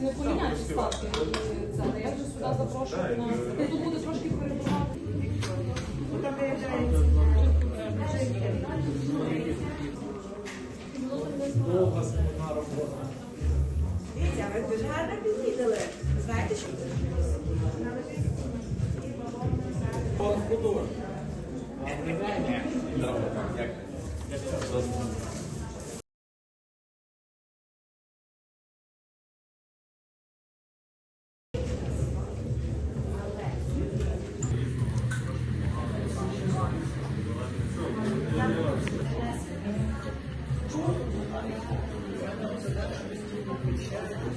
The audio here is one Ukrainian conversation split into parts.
не поміняти ставки. я вже сюди запрошую на ну, тут буде трошки перебувати. Довга складна робота. Дивіться, ви дуже гарно під'їдали. Знаєте, що художник.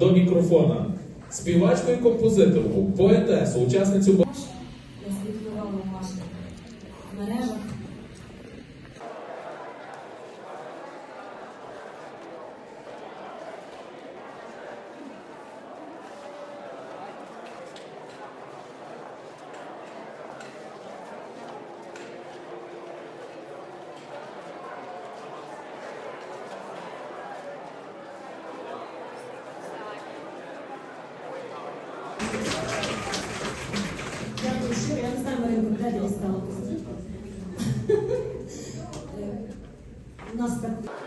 До мікрофона. Співачку і композиторку, поетесу, учасницю Я слідкувала в мережах. Дякую щиро. Я не знаю, Маринко, де ти дістала костюм. Е, У нас так.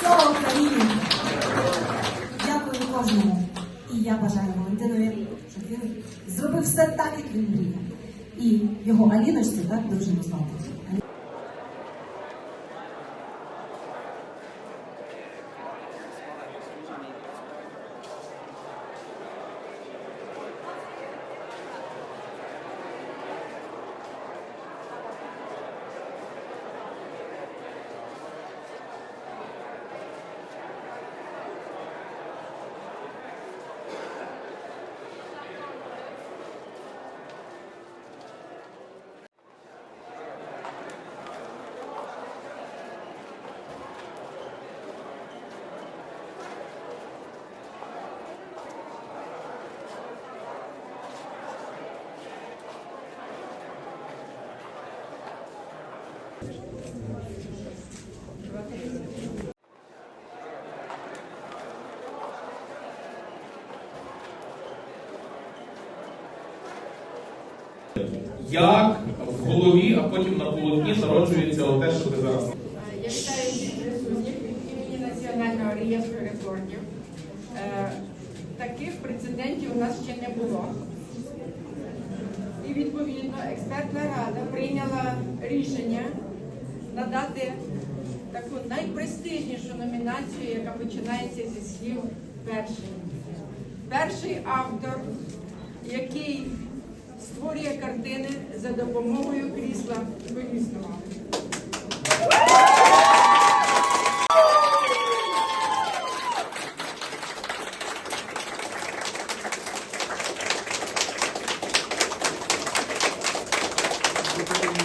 Слава Україні! Дякую кожному. І я бажаю Валентинові, щоб він зробив все так, як він мріє. І його Аліночці так дуже звати. Як в голові, а потім на полотні народжується те, що ти зараз. Я вітаю присутніх імені Національного реєстру рекордів. Е, Таких прецедентів у нас ще не було. І відповідно експертна рада прийняла рішення надати таку найпрестижнішу номінацію, яка починається зі слів перший. Перший автор, який створює картини за допомогою крісла колісного.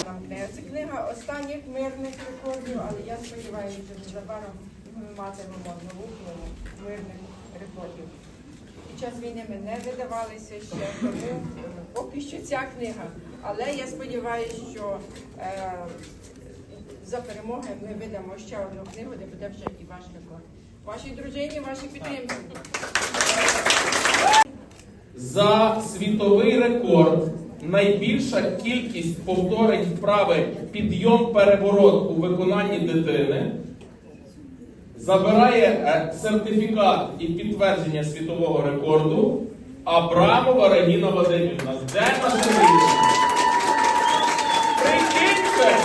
Там, де Це книга останніх мирних рекордів, але я сподіваюся, що незабаром ми матимемо нову книгу мирних рекордів. під час війни ми не видавалися ще, тому поки що ця книга. Але я сподіваюся, що е, за перемоги ми видамо ще одну книгу, де буде вже і ваш рекорд. Вашій дружині, вашій підтримці. За світовий рекорд найбільша кількість повторень вправи підйом переворот у виконанні дитини забирає е, сертифікат і підтвердження світового рекорду Абрамова Регіна Вадимівна. Де наша Регіна? Прикиньте!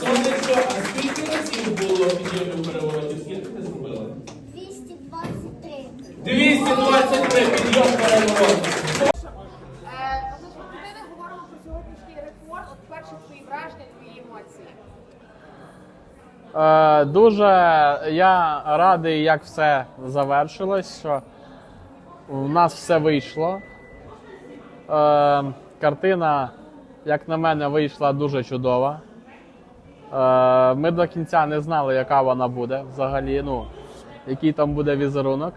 Сонечко, а скільки разів було підйомів переворотів? Скільки ти зробила? 223. 223 підйом переворотів. Е, Отож, ми не говоримо про сьогоднішній рекорд. От перші твої враження, твої емоції. Е, дуже я радий, як все завершилось, що в нас все вийшло. Е, картина, як на мене, вийшла дуже чудова. Е, ми до кінця не знали, яка вона буде взагалі, ну, який там буде візерунок.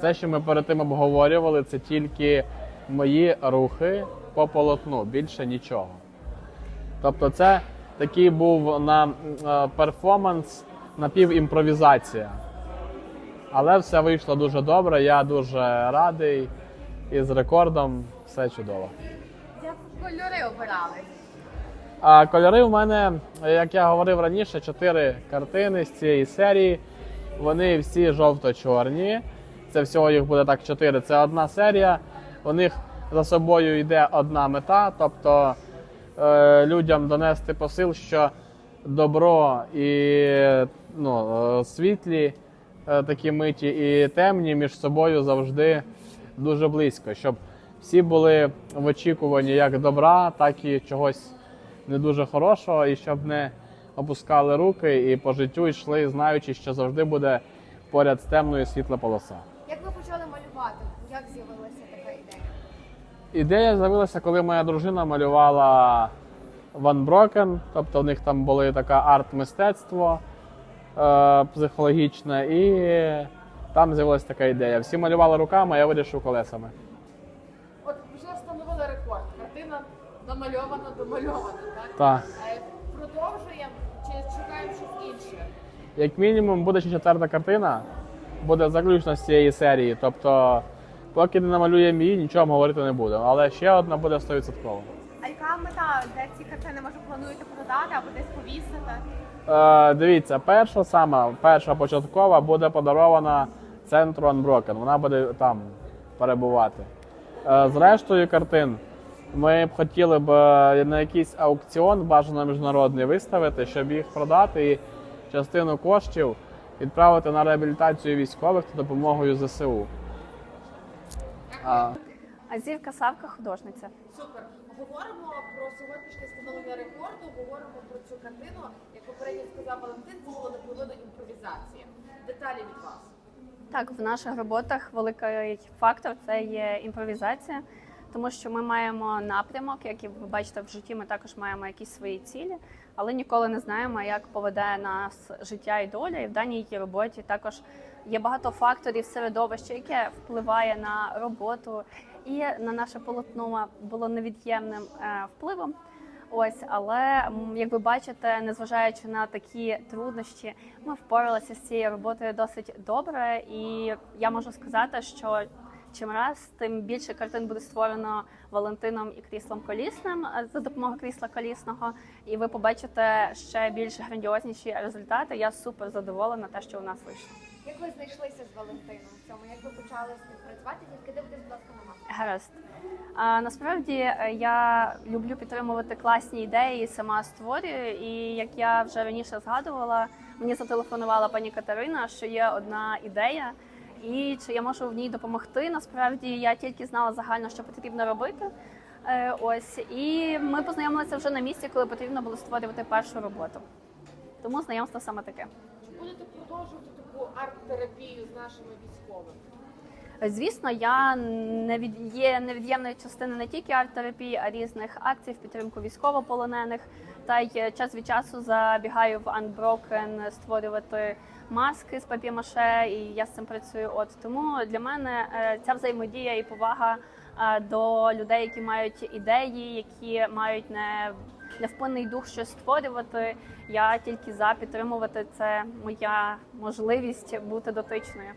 Це, що ми перед тим обговорювали, це тільки мої рухи по полотну, більше нічого. Тобто, це такий був на е, перформанс, напівімпровізація. Але все вийшло дуже добре. Я дуже радий. І з рекордом все чудово. Як кольори обирали? А кольори в мене, як я говорив раніше, чотири картини з цієї серії. Вони всі жовто-чорні. Це всього їх буде так чотири. Це одна серія. У них за собою йде одна мета, тобто е, людям донести посил, що добро і ну, е, світлі е, такі миті і темні між собою завжди дуже близько, щоб всі були в очікуванні як добра, так і чогось не дуже хорошого, і щоб не опускали руки і по життю йшли, знаючи, що завжди буде поряд з темною світла полоса. Як ви почали малювати? Як з'явилася така ідея? Ідея з'явилася, коли моя дружина малювала Ван Брокен, тобто в них там були така арт-мистецтво е, психологічне, і там з'явилася така ідея. Всі малювали руками, а я вирішив колесами. От вже встановили рекорд. Картина намальована, домальована, так? Так. Е, Продовжуємо чи шукаємо щось інше? Як мінімум, буде ще четверта картина, буде заключна з цієї серії. Тобто, поки не намалюємо її, нічого вам говорити не будемо. Але ще одна буде 100%. А яка мета? Де ці картини може плануєте продати або десь повісити? Е, дивіться, перша сама, перша початкова буде подарована центру Unbroken. Вона буде там перебувати. Е, з рештою картин ми б хотіли б е, на якийсь аукціон бажано міжнародний виставити, щоб їх продати і частину коштів відправити на реабілітацію військових та допомогою ЗСУ. А, Азівка Савка художниця. Супер. Говоримо про сьогоднішнє встановлення рекорду, говоримо про цю картину. Як попередньо сказав Валентин, це було наполовину імпровізація. Деталі від вас. Так, в наших роботах великий фактор це є імпровізація, тому що ми маємо напрямок, як і ви бачите в житті, ми також маємо якісь свої цілі, але ніколи не знаємо, як поведе нас життя і доля. І в даній її роботі також є багато факторів середовища, яке впливає на роботу і на наше полотно було невід'ємним е, впливом. Ось, але як ви бачите, незважаючи на такі труднощі, ми впоралися з цією роботою досить добре. І я можу сказати, що чим раз, тим більше картин буде створено Валентином і кріслом колісним е, за допомогою крісла колісного. І ви побачите ще більш грандіозніші результати. Я супер задоволена, те, що у нас вийшло. Як ви знайшлися з Валентином в цьому? Як ви почали співпрацювати? Тільки дивитесь, будь ласка, на нас. Гаразд. А, насправді е, я люблю підтримувати класні ідеї, сама створюю. І як я вже раніше згадувала, мені зателефонувала пані Катерина, що є одна ідея, і чи я можу в ній допомогти. Насправді я тільки знала загально, що потрібно робити. Е, Ось і ми познайомилися вже на місці, коли потрібно було створювати першу роботу. Тому знайомство саме таке. Чи будете продовжувати таку арт-терапію з нашими військовими? Звісно, я не від є невід'ємною частиною не тільки арт-терапії, а різних акцій в підтримку військовополонених. Та й час від часу забігаю в Unbroken створювати маски з папімаше, і я з цим працюю. От тому для мене е, ця взаємодія і повага е, до людей, які мають ідеї, які мають не невпинний дух щось створювати. Я тільки за підтримувати це моя можливість бути дотичною.